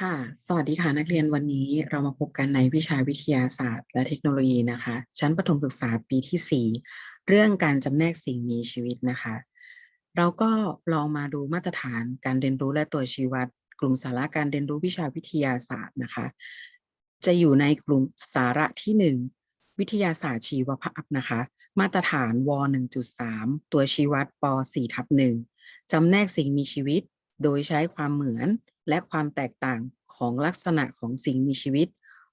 ค่ะ สวัสดีค่ะนักเรียนวันนี้เรามาพบกันในวิชาวิทยาศาสตร์ และเทคโนโลยีนะคะ ชั้นประถมศึกษาปีที่ 4 เรื่องการจำแนกสิ่งมีชีวิตนะคะ เราก็ลองมาดูมาตรฐานการเรียนรู้และตัวชี้วัด กลุ่มสาระการเรียนรู้วิชาวิทยาศาสตร์นะคะ จะอยู่ในกลุ่มสาระที่ 1 วิทยาศาสตร์ชีวภาพนะคะ มาตรฐานว 1.3 ตัวชี้วัดป 4 ทับ1จำแนกสิ่งมีชีวิต โดยใช้ความเหมือน และความแตกต่างของลักษณะของสิ่งมีชีวิต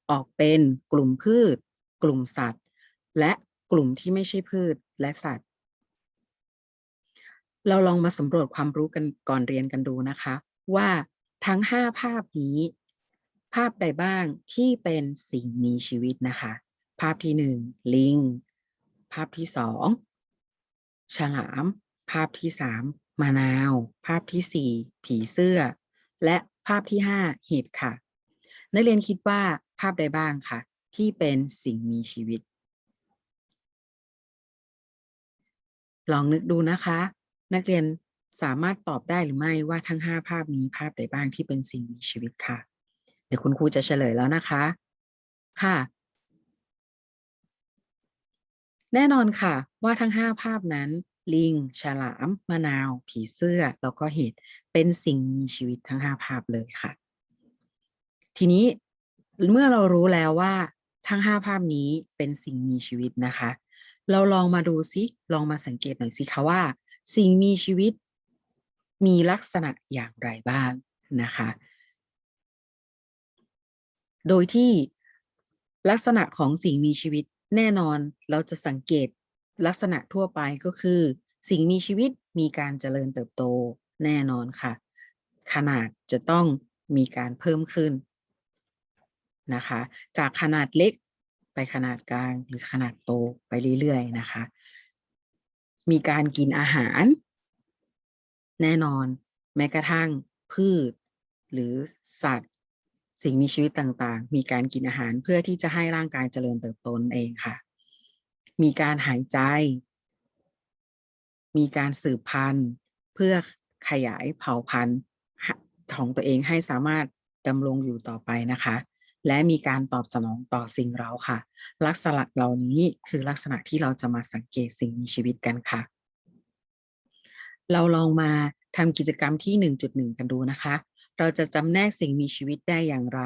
ออกเป็นกลุ่มพืช กลุ่มสัตว์ และกลุ่มที่ไม่ใช่พืชและสัตว์ เราลองมาสำรวจความรู้กันก่อนเรียนกันดูนะคะ ว่าทั้ง 5 ภาพนี้ ภาพใดบ้างที่เป็นสิ่งมีชีวิตนะคะ ภาพที่ 1 ลิง ภาพที่ 2 ฉลาม ภาพที่ 3มะนาว ภาพที่ 4 ผีเสื้อ และภาพที่ 5 เห็ดค่ะ นักเรียนคิดว่าภาพใดบ้างคะที่เป็นสิ่งมีชีวิต ลองนึกดูนะคะ นักเรียนสามารถตอบได้หรือไม่ว่าทั้ง 5 ภาพนี้ภาพใดบ้างที่เป็นสิ่งมีชีวิตค่ะ เดี๋ยวคุณครูจะเฉลยแล้วนะคะ ค่ะ แน่นอนค่ะว่าทั้ง 5 ภาพนั้น ลิง ฉลาม มะนาว ผีเสื้อ แล้วก็เห็ด เป็นสิ่งมีชีวิตทั้ง5ภาพเลยค่ะ ทีนี้เมื่อเรารู้แล้วว่าทั้ง5ภาพนี้เป็นสิ่งมีชีวิตนะคะ เราลองมาดูซิ ลองมาสังเกตหน่อยสิคะว่า สิ่งมีชีวิตมีลักษณะอย่างไรบ้างนะคะ โดยที่ลักษณะของสิ่งมีชีวิตแน่นอนเราจะสังเกต ลักษณะทั่วไปก็คือ สิ่งมีชีวิตมีการเจริญเติบโตแน่นอนค่ะ ขนาดจะต้องมีการเพิ่มขึ้นนะคะ จากขนาดเล็กไปขนาดกลางหรือขนาดโตไปเรื่อยๆนะคะ มีการกินอาหาร แน่นอน แม้กระทั่งพืช หรือสัตว์ สิ่งมีชีวิตต่างๆ มีการกินอาหารเพื่อที่จะให้ร่างกายเจริญเติบโตเองค่ะ มีการหายใจ มีการสืบพันธุ์ เพื่อขยายเผ่าพันธุ์ของตัวเองให้สามารถดำรงอยู่ต่อไปนะคะ และมีการตอบสนองต่อสิ่งเร้าค่ะ ลักษณะเหล่านี้คือลักษณะที่เราจะมาสังเกตสิ่งมีชีวิตกันค่ะ เราลองมาทำกิจกรรมที่ 1.1 กันดูนะคะ เราจะจำแนกสิ่งมีชีวิตได้อย่างไร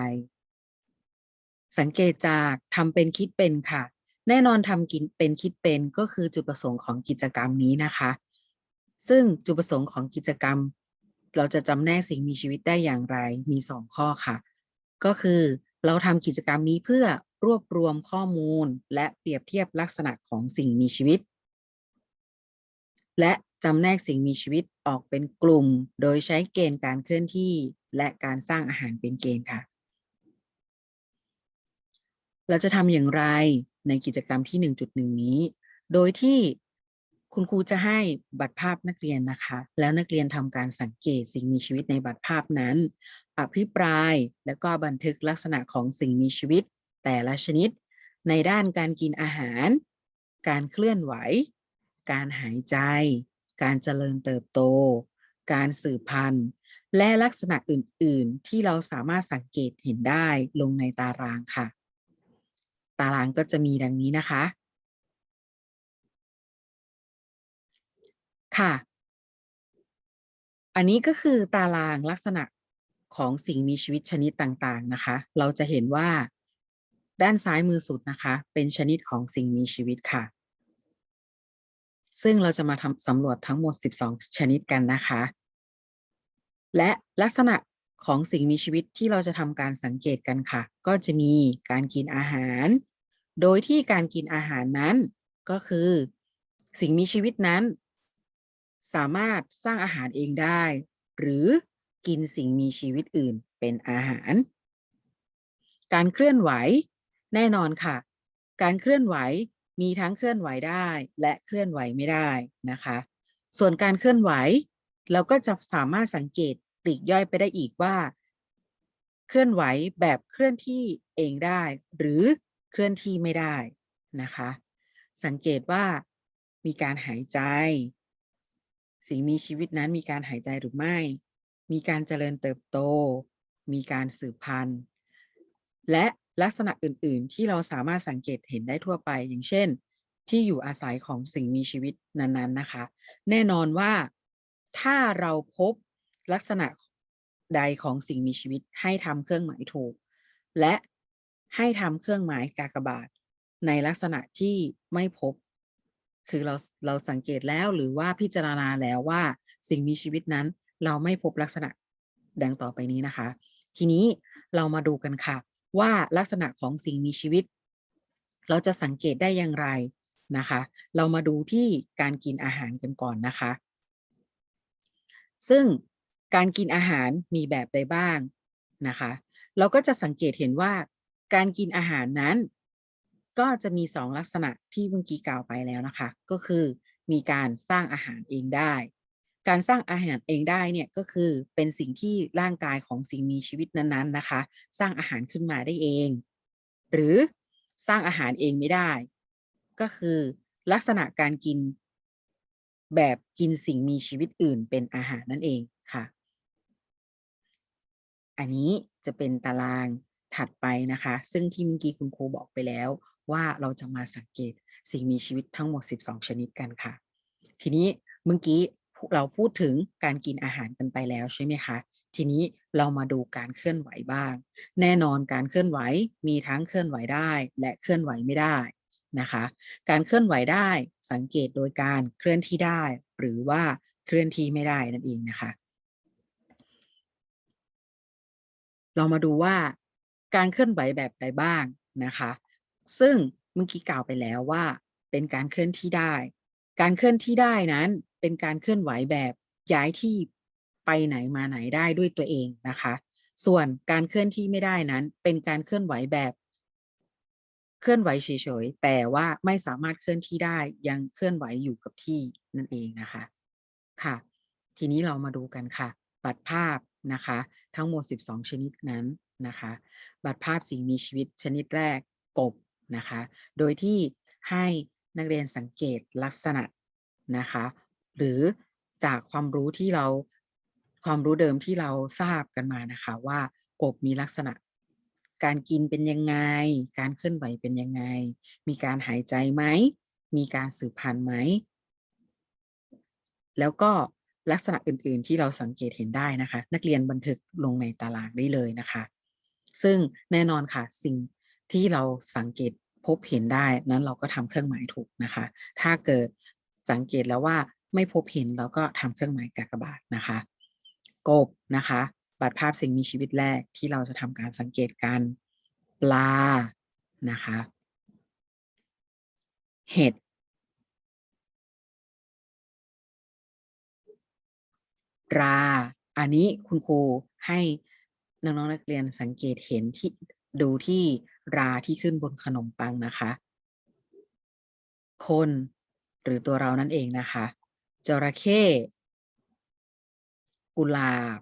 สังเกตจากทำเป็นคิดเป็นค่ะ แน่นอนทำกินเป็นคิดเป็นก็คือจุดประสงค์ของกิจกรรมนี้นะคะ ซึ่งจุดประสงค์ของกิจกรรม เราจะจำแนกสิ่งมีชีวิตได้อย่างไรมี 2 ข้อค่ะ ก็คือเราทำกิจกรรมนี้เพื่อรวบรวมข้อมูล และเปรียบเทียบลักษณะของสิ่งมีชีวิต และจำแนกสิ่งมีชีวิตออกเป็นกลุ่ม โดยใช้เกณฑ์การเคลื่อนที่ และการสร้างอาหารเป็นเกณฑ์ค่ะ เราจะทำอย่างไร ในกิจกรรมที่ 1.1 นี้ โดยที่คุณครูจะให้บัตรภาพนักเรียนนะคะ แล้วนักเรียนทำการสังเกตสิ่งมีชีวิตในบัตรภาพนั้น อภิปรายและก็บันทึกลักษณะของสิ่งมีชีวิต แต่ละชนิด ในด้านการกินอาหาร การเคลื่อนไหว การหายใจ การเจริญเติบโต การสืบพันธุ์ และลักษณะอื่น ๆ ที่เราสามารถสังเกตเห็นได้ลงในตารางค่ะ ตารางก็จะมีดังนี้นะคะ ค่ะ อันนี้ก็คือตารางลักษณะของสิ่งมีชีวิตชนิดต่างๆนะคะ เราจะเห็นว่าด้านซ้ายมือสุดนะคะ เป็นชนิดของสิ่งมีชีวิตค่ะ ซึ่งเราจะมาทำสำรวจทั้งหมด 12 ชนิดกันนะคะ และลักษณะของสิ่งมีชีวิตที่เราจะทำการสังเกตกันค่ะ ก็จะมีการกินอาหาร โดยที่การกินอาหารนั้นก็คือ สิ่งมีชีวิตนั้น สามารถสร้างอาหารเองได้ หรือกินสิ่งมีชีวิตอื่นเป็นอาหาร การเคลื่อนไหว แน่นอนค่ะ การเคลื่อนไหวมีทั้งเคลื่อนไหวได้และเคลื่อนไหวไม่ได้นะคะ ส่วนการเคลื่อนไหว เราก็จะสามารถสังเกตปลีกย่อยไปได้อีกว่า เคลื่อนไหวแบบเคลื่อนที่เองได้ หรือ เคลื่อนที่ไม่ได้นะคะ สังเกตว่ามีการหายใจ สิ่งมีชีวิตนั้นมีการหายใจหรือไม่ มีการเจริญเติบโต มีการสืบพันธุ์ และลักษณะอื่น ๆ ที่เราสามารถสังเกตเห็นได้ทั่วไป อย่างเช่น ที่อยู่อาศัยของสิ่งมีชีวิตนั้นๆนะคะ แน่นอนว่าถ้าเราพบลักษณะใดของสิ่งมีชีวิตให้ทำเครื่องหมายถูก และ ให้ทำเครื่องหมายกากบาท ในลักษณะที่ไม่พบ คือเราเราสังเกตแล้วหรือว่าพิจารณาแล้วว่าสิ่งมีชีวิตนั้น เราไม่พบลักษณะดังต่อไปนี้นะคะ ทีนี้เรามาดูกันค่ะ ว่าลักษณะของสิ่งมีชีวิต เราจะสังเกตได้อย่างไรนะคะ เรามาดูที่การกินอาหารกันก่อนนะคะ ซึ่งการกินอาหารมีแบบใดบ้างนะคะ เราก็จะสังเกตเห็นว่า การกินอาหารนั้น ก็จะมี 2 ลักษณะที่เมื่อกี้กล่าวไปแล้วนะคะ ก็คือมีการสร้างอาหารเองได้ การสร้างอาหารเองได้เนี่ยก็คือเป็นสิ่งที่ร่างกายของสิ่งมีชีวิตนั้นๆนะคะ สร้างอาหารขึ้นมาได้เอง หรือสร้างอาหารเองไม่ได้ ก็คือลักษณะการกินแบบกินสิ่งมีชีวิตอื่นเป็นอาหารนั่นเองค่ะ อันนี้จะเป็นตาราง ถัดไปนะคะ ซึ่งที่เมื่อกี้คุณครูบอกไปแล้วว่าเราจะมาสังเกตสิ่งมีชีวิตทั้งหมด 12 ชนิดกันค่ะ ทีนี้เมื่อกี้เราพูดถึงการกินอาหารกันไปแล้วใช่ไหมคะทีนี้เรามาดูการเคลื่อนไหวบ้าง แน่นอนการเคลื่อนไหวมีทั้งเคลื่อนไหวได้และเคลื่อนไหวไม่ได้นะคะ การเคลื่อนไหวได้สังเกตโดยการเคลื่อนที่ได้ หรือว่าเคลื่อนที่ไม่ได้นั่นเองนะคะ เรามาดูว่า การเคลื่อนไหวแบบใดบ้างนะคะ ซึ่งเมื่อกี้กล่าวไปแล้วว่า เป็นการเคลื่อนที่ได้ การเคลื่อนที่ได้นั้นเป็นการเคลื่อนไหวแบบย้ายที่ไปไหนมาไหนได้ด้วยตัวเองนะคะ ส่วนการเคลื่อนที่ไม่ได้นั้น เป็นการเคลื่อนไหวแบบ เคลื่อนไหวเฉยๆแต่ว่าไม่สามารถเคลื่อนที่ได้ยังเคลื่อนไหวอยู่กับที่นั่นเองนะคะค่ะ ทีนี้เรามาดูกันค่ะ บัตรภาพนะคะ ทั้งหมด 12 ชนิดนั้น นะคะบัตรภาพสิ่งมีชีวิตชนิดแรกกบนะคะโดยที่ให้นักเรียนสังเกตลักษณะนะคะหรือจากความรู้ที่เราความรู้เดิมที่เราทราบกันมานะคะว่ากบมีลักษณะ การกินเป็นยังไง การเคลื่อนไหวเป็นยังไง มีการหายใจไหม มีการสืบพันธุ์ไหม แล้วก็ลักษณะอื่นๆที่เราสังเกตเห็นได้นะคะ นักเรียนบันทึกลงในตารางได้เลยนะคะ ซึ่งแน่นอนค่ะสิ่งที่เราสังเกตพบเห็นได้นั้นเราก็ทำเครื่องหมายถูกนะคะ ถ้าเกิดสังเกตแล้วว่าไม่พบเห็นเราก็ทำเครื่องหมายกากบาทนะคะ กบนะคะบัตรภาพสิ่งมีชีวิตแรกที่เราจะทำการสังเกตกันปลานะคะ เห็ดรา อันนี้คุณครูให้ น้องๆนักเรียนสังเกตเห็นที่ดูที่ราที่ขึ้นบนขนมปังนะคะ คนหรือตัวเรานั่นเองนะคะจระเข้ กุหลาบ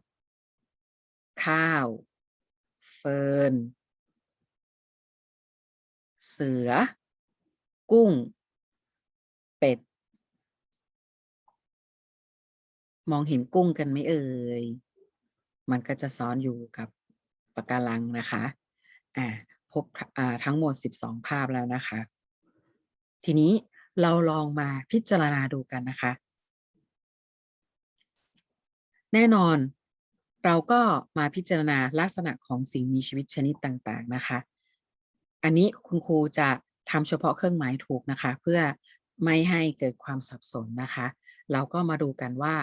ข้าว เฟิร์น เสือ กุ้ง เป็ด มองเห็นกุ้งกันไหมเอ่ย มันก็จะซ้อนอยู่กับปะการังนะคะอ่าพบอ่าทั้งหมด 12 ภาพแล้วนะคะ ทีนี้เราลองมาพิจารณาดูกันนะคะ แน่นอนเราก็มาพิจารณาลักษณะของสิ่งมีชีวิตชนิดต่างๆนะคะ อันนี้คุณครูจะทำเฉพาะเครื่องหมายถูกนะคะ เพื่อไม่ให้เกิดความสับสนนะคะ เราก็มาดูกันว่า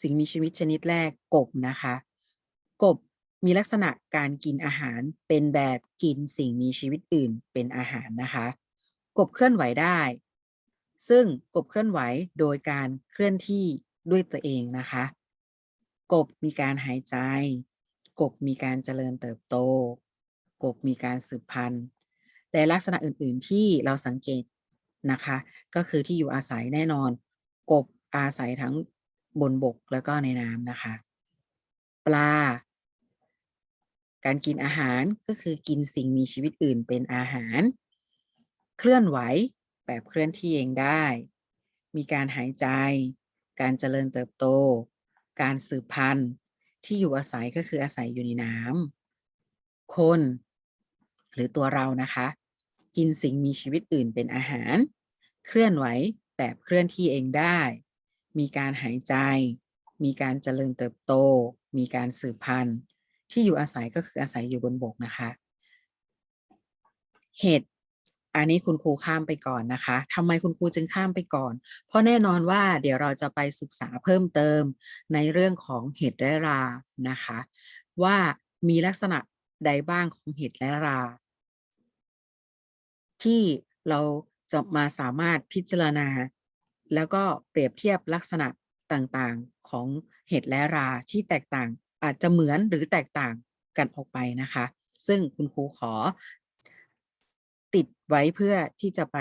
สิ่งมีชีวิตชนิดแรกกบนะคะ กบมีลักษณะการกินอาหารเป็นแบบกินสิ่งมีชีวิตอื่นเป็นอาหารนะคะ กบเคลื่อนไหวได้ ซึ่งกบเคลื่อนไหวโดยการเคลื่อนที่ด้วยตัวเองนะคะ กบมีการหายใจ กบมีการเจริญเติบโต กบมีการสืบพันธุ์และลักษณะอื่น ๆ ที่เราสังเกตนะคะ ก็คือที่อยู่อาศัยแน่นอน กบอาศัยทั้งบนบกแล้วก็ในน้ำนะคะ ปลา การกินอาหารก็คือกินสิ่งมีชีวิตอื่นเป็นอาหาร เคลื่อนไหวแบบเคลื่อนที่เองได้ มีการหายใจ การเจริญเติบโต การสืบพันธุ์ที่อยู่อาศัยก็คืออาศัยอยู่ในน้ำคน หรือตัวเรานะคะ กินสิ่งมีชีวิตอื่นเป็นอาหาร เคลื่อนไหวแบบเคลื่อนที่เองได้ มีการหายใจ มีการเจริญเติบโต มีการสืบพันธุ์ ที่อยู่อาศัยก็คืออาศัยอยู่บนบกนะคะ เห็ดอันนี้คุณครูข้ามไปก่อนนะคะ ทำไมคุณครูจึงข้ามไปก่อน เพราะแน่นอนว่าเดี๋ยวเราจะไปศึกษาเพิ่มเติมในเรื่องของเห็ดและรานะคะ ว่ามีลักษณะใดบ้างของเห็ดและรา ที่เราจะมาสามารถพิจารณา แล้วก็เปรียบเทียบลักษณะต่างๆของเห็ดและราที่แตกต่าง อาจจะเหมือนหรือแตกต่างกันออกไปนะคะ ซึ่งคุณครูขอติดไว้เพื่อที่จะไป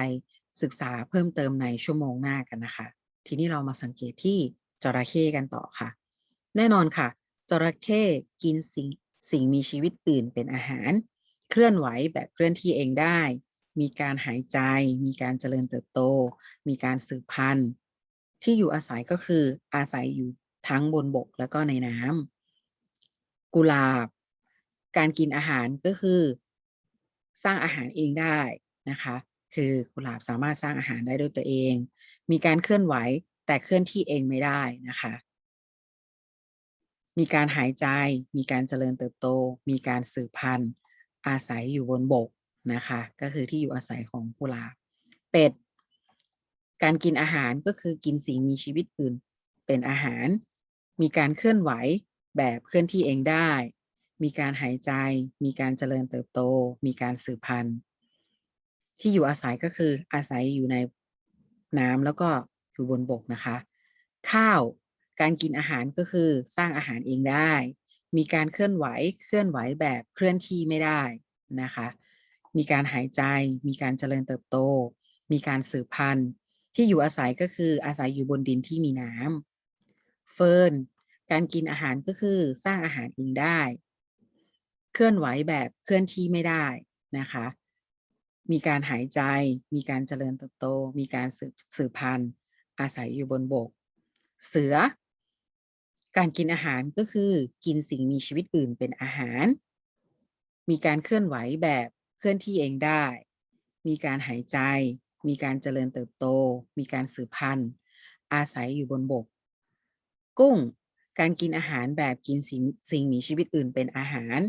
ศึกษาเพิ่มเติมในชั่วโมงหน้ากันนะคะ ทีนี้เรามาสังเกตที่จระเข้กันต่อค่ะ แน่นอนค่ะ จระเข้กินสิ่งสิ่งมีชีวิตอื่นเป็นอาหาร เคลื่อนไหวแบบเคลื่อนที่เองได้ มีการหายใจ มีการเจริญเติบโต มีการสืบพันธุ์ ที่อยู่อาศัยก็คืออาศัยอยู่ทั้งบนบกแล้วก็ในน้ำ กุหลาบ การกินอาหารก็คือสร้างอาหารเองได้นะคะ คือกุหลาบสามารถสร้างอาหารได้ด้วยตัวเอง มีการเคลื่อนไหวแต่เคลื่อนที่เองไม่ได้นะคะ มีการหายใจ มีการเจริญเติบโต มีการสืบพันธุ์ อาศัยอยู่บนบกนะคะ ก็คือที่อยู่อาศัยของกุหลาบ เป็ด การกินอาหารก็คือกินสิ่งมีชีวิตอื่นเป็นอาหาร มีการเคลื่อนไหว แบบเคลื่อนที่เองได้ มีการหายใจ มีการเจริญเติบโต มีการสืบพันธุ์ ที่อยู่อาศัยก็คืออาศัยอยู่ในน้ำแล้วก็อยู่บนบกนะคะ ข้าวการกินอาหารก็คือสร้างอาหารเองได้ มีการเคลื่อนไหว เคลื่อนไหวแบบเคลื่อนที่ไม่ได้นะคะ มีการหายใจ มีการเจริญเติบโต มีการสืบพันธุ์ ที่อยู่อาศัยก็คืออาศัยอยู่บนดินที่มีน้ำเฟิร์น การกินอาหารก็คือสร้างอาหารเองได้ เคลื่อนไหวแบบเคลื่อนที่ไม่ได้นะคะ มีการหายใจ มีการเจริญเติบโต มีการสืบสืบพันธุ์ อาศัยอยู่บนบก เสือ การกินอาหารก็คือกินสิ่งมีชีวิตอื่นเป็นอาหาร มีการเคลื่อนไหวแบบเคลื่อนที่เองได้ มีการหายใจ มีการเจริญเติบโต มีการสืบพันธุ์ อาศัยอยู่บนบก กุ้ง การกินอาหารแบบกินสิ่งสิ่งมีชีวิตอื่นเป็นอาหาร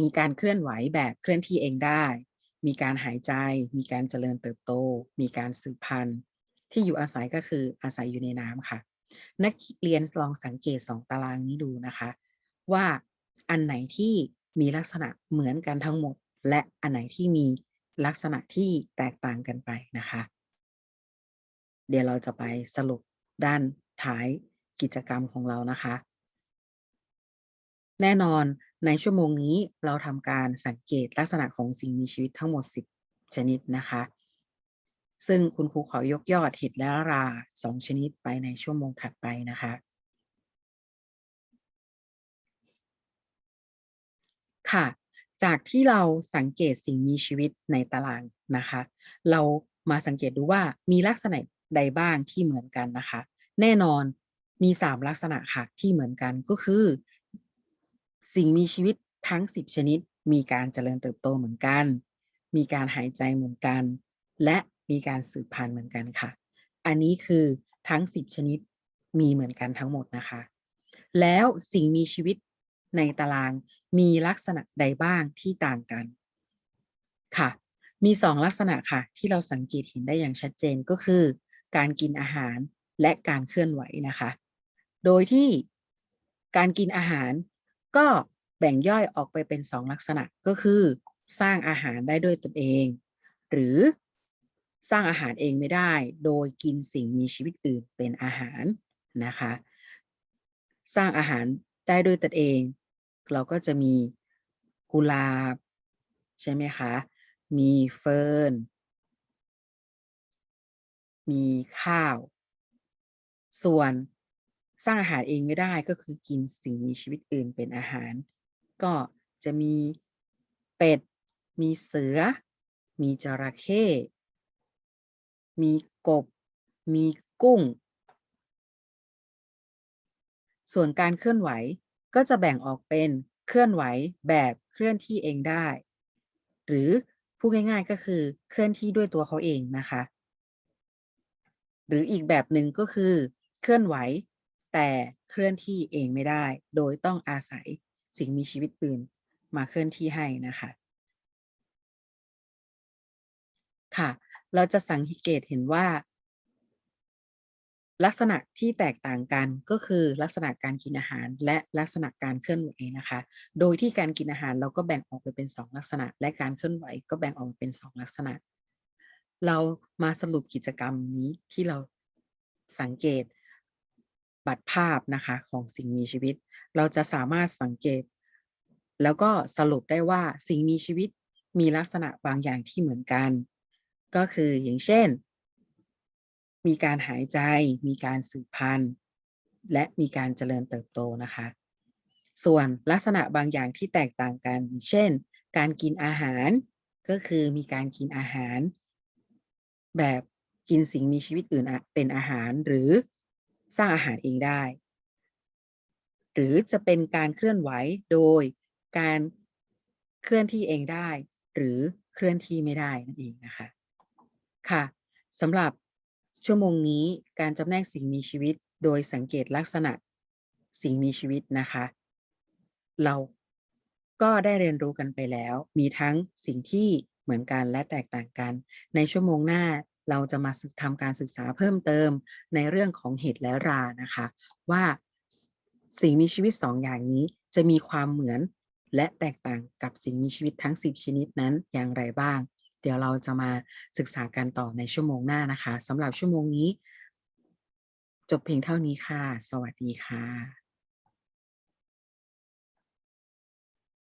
มีการเคลื่อนไหวแบบเคลื่อนที่เองได้ มีการหายใจ มีการเจริญเติบโต มีการสืบพันธุ์ ที่อยู่อาศัยก็คืออาศัยอยู่ในน้ำค่ะ นักเรียนลองสังเกตสองตารางนี้ดูนะคะ ว่าอันไหนที่มีลักษณะเหมือนกันทั้งหมด และอันไหนที่มีลักษณะที่แตกต่างกันไปนะคะ เดี๋ยวเราจะไปสรุปด้านท้าย กิจกรรมของเรานะคะ แน่นอนในชั่วโมงนี้เราทำการสังเกตลักษณะของสิ่งมีชีวิตทั้งหมด 10 ชนิดนะคะ ซึ่งคุณครูขอยกยอดเห็ดและราสองชนิดไปในชั่วโมงถัดไปนะคะ ค่ะ จากที่เราสังเกตสิ่งมีชีวิตในตารางนะคะ เรามาสังเกตดูว่ามีลักษณะใดบ้างที่เหมือนกันนะคะ แน่นอน มี3ลักษณะค่ะที่เหมือนกันก็คือ สิ่งมีชีวิตทั้ง10ชนิด มีการเจริญเติบโตเหมือนกัน มีการหายใจเหมือนกัน และมีการสืบพันธุ์เหมือนกันค่ะ อันนี้คือทั้ง10ชนิดมีเหมือนกันทั้งหมดนะคะ แล้วสิ่งมีชีวิตในตารางมีลักษณะใดบ้างที่ต่างกันค่ะ มี2ลักษณะค่ะ ที่เราสังเกตเห็นได้อย่างชัดเจนก็คือ การกินอาหารและการเคลื่อนไหวนะคะ โดยที่การกินอาหารก็แบ่งย่อยออกไปเป็น2ลักษณะก็คือ สร้างอาหารได้ด้วยตนเอง หรือสร้างอาหารเองไม่ได้ โดยกินสิ่งมีชีวิตอื่นเป็นอาหารนะคะ สร้างอาหารได้ด้วยตนเอง เราก็จะมีกุหลาบ ใช่ไหมคะ มีเฟิร์นมีข้าว ส่วน สร้างอาหารเองไม่ได้ก็คือกินสิ่งมีชีวิตอื่นเป็นอาหาร ก็จะมีเป็ด มีเสือ มีจระเข้ มีกบ มีกุ้ง ส่วนการเคลื่อนไหวก็จะแบ่งออกเป็นเคลื่อนไหวแบบเคลื่อนที่เองได้ หรือพูดง่ายๆก็คือเคลื่อนที่ด้วยตัวเขาเองนะคะ หรืออีกแบบหนึ่งก็คือเคลื่อนไหว แต่เคลื่อนที่เองไม่ได้ โดยต้องอาศัยสิ่งมีชีวิตอื่นมาเคลื่อนที่ให้นะคะ ค่ะ เราจะสังเกตเห็นว่า ลักษณะที่แตกต่างกันก็คือลักษณะการกินอาหารและลักษณะการเคลื่อนไหวนะคะ โดยที่การกินอาหารเราก็แบ่งออกไปเป็น 2 ลักษณะ และการเคลื่อนไหวก็แบ่งออกเป็น 2 ลักษณะ เรามาสรุปกิจกรรมนี้ที่เราสังเกต บัตรภาพนะคะของสิ่งมีชีวิต เราจะสามารถสังเกต แล้วก็สรุปได้ว่าสิ่งมีชีวิตมีลักษณะบางอย่างที่เหมือนกัน ก็คืออย่างเช่น มีการหายใจ มีการสืบพันธุ์ และมีการเจริญเติบโตนะคะ ส่วนลักษณะบางอย่างที่แตกต่างกัน เช่น การกินอาหารก็คือมีการกินอาหาร แบบกินสิ่งมีชีวิตอื่นเป็นอาหารหรือ สร้างอาหารเองได้ หรือจะเป็นการเคลื่อนไหวโดยการเคลื่อนที่เองได้ หรือเคลื่อนที่ไม่ได้นั่นเองนะคะค่ะสำหรับชั่วโมงนี้การจำแนกสิ่งมีชีวิตโดยสังเกตลักษณะสิ่งมีชีวิตนะคะ เราก็ได้เรียนรู้กันไปแล้ว มีทั้งสิ่งที่เหมือนกันและแตกต่างกัน ในชั่วโมงหน้า เราจะมาทำการศึกษาเพิ่มเติมในเรื่องของเหตุและรานะคะ ว่าสิ่งมีชีวิต2อย่างนี้จะมีความเหมือนและแตกต่างกับสิ่งมีชีวิตทั้ง 10 ชนิดนั้นอย่างไรบ้าง เดี๋ยวเราจะมาศึกษากันต่อในชั่วโมงหน้านะคะสำหรับชั่วโมงนี้ จบเพียงเท่านี้ค่ะ สวัสดีค่ะ